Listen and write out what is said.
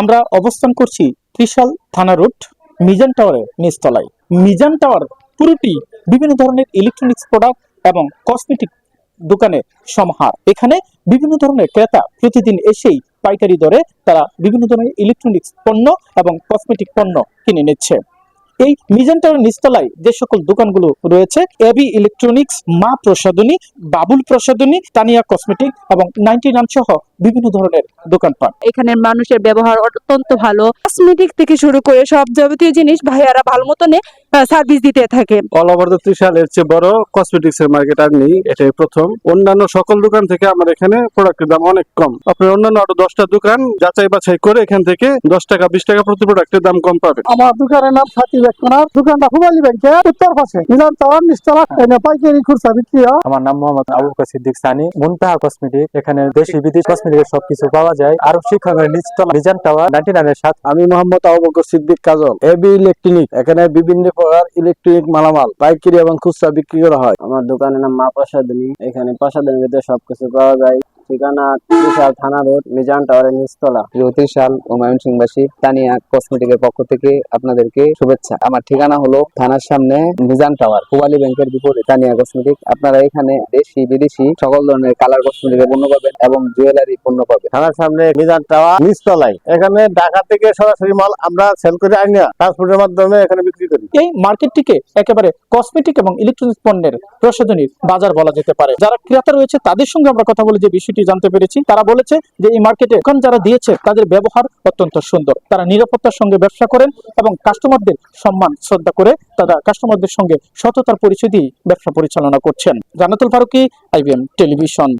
আমরা অবস্থান করছি ত্রিশাল থানা রোড, মিজান টাওয়ারের নিচতলায়। মিজান টাওয়ার পুরোটি বিভিন্ন ধরনের ইলেকট্রনিক্স প্রোডাক্ট এবং কসমেটিক দোকানের সমাহার। এখানে বিভিন্ন ধরনের ক্রেতা প্রতিদিন এসেই পাইকারি দরে তারা বিভিন্ন ধরনের ইলেকট্রনিক্স পণ্য এবং কসমেটিক পণ্য কিনে নিচ্ছে। এই মিজান টাওয়ার নিচতলায় যে সকল দোকানগুলো রয়েছে, এবি ইলেকট্রনিক্স মা প্রসাদনী বাবুল প্রসাদনী তানিয়া কসমেটিক এবং নাইনটি নাম সহ বিভিন্ন ধরনের দোকানপাট। এখানের মানুষের ব্যবহার অত্যন্ত ভালো। কসমেটিক থেকে শুরু করে সব যাবতীয় জিনিস ভাইয়ারা ভালো মতনে সার্ভিস দিতে থাকে। অল ওভার দ্য ত্রিশাল এর চেয়ে বড় কসমেটিক্স এর মার্কেট আর নেই এটাই প্রথম। অন্যান্য সকল দোকান থেকে আমার এখানে প্রোডাক্টের দাম অনেক কম। আপনার অন্যান্য আরও দশটা দোকান যাচাই বাছাই করে এখান থেকে দশ টাকা বিশ টাকা প্রতি প্রোডাক্টের দাম কম পাবে আমার দোকানের নাম সাথী বেকনার দোকানটা হুমালি ব্যাংকে উত্তর পাশে। মিলান টাওয়ার নিচতলা পাইকারি খুচরা বিক্রি আমার নাম মোহাম্মদ আবু বকর সিদ্দিক সানি মুনতাহা কসমেটিক এখানে দেশি বিদেশি কসমেটিকের সবকিছু পাওয়া যায়। আর শিক্ষকের নিচতলা মিজান টাওয়ার নাইনটি নাইনের সাথে। আমি Mohammad Abubakar Siddique Kajal A B electronic এখানে বিভিন্ন প্রকার ইলেকট্রনিক মালামাল পাইকারি এবং খুচরা বিক্রি করা হয়। আমার দোকানের নাম মা প্রসাদিনী এখানে প্রসাদিনীতে ভিতরে সবকিছু পাওয়া যায়। ঠিকানা ত্রিশাল থানা রোড মিজান টাওয়ারের নিচতলা। ও তানিয়া কসমেটিকের পক্ষ থেকে আপনাদেরকে শুভেচ্ছা। আমার ঠিকানা হলো থানার সামনে মিজান টাওয়ার পুবালি ব্যাংকের বিপরীত তানিয়া কসমেটিক। আপনারা এখানে দেশি বিদেশি সকল ধরনের কালার কসমেটিকের পণ্য পাবেন এবং জুয়েলারি পণ্য পাবেন। থানার সামনে মিজান টাওয়ার নিচতলায়। এখানে ঢাকা থেকে সরাসরি মাল আমরা সেল করে আনি না ট্রান্সপোর্টের মাধ্যমে এখানে বিক্রি করি। এই মার্কেটটিকে একেবারে কসমেটিক এবং ইলেকট্রনিক্স পণ্যের প্রসাধনীর বাজার বলা যেতে পারে। যারা ক্রেতা রয়েছে তাদের সঙ্গে আমরা কথা বলে যে বিষয়টি জানতে পেরেছি। তারা বলেছে যে এই মার্কেটে এখন যারা দিয়েছে, তাদের ব্যবহার অত্যন্ত সুন্দর। তারা নিরাপত্তার সঙ্গে ব্যবসা করেন এবং কাস্টমারদের সম্মান, শ্রদ্ধা করে তারা কাস্টমারদের সঙ্গে সততার পরিচয় দিয়ে ব্যবসা পরিচালনা করছেন। Jannatul Faruki, IBM television.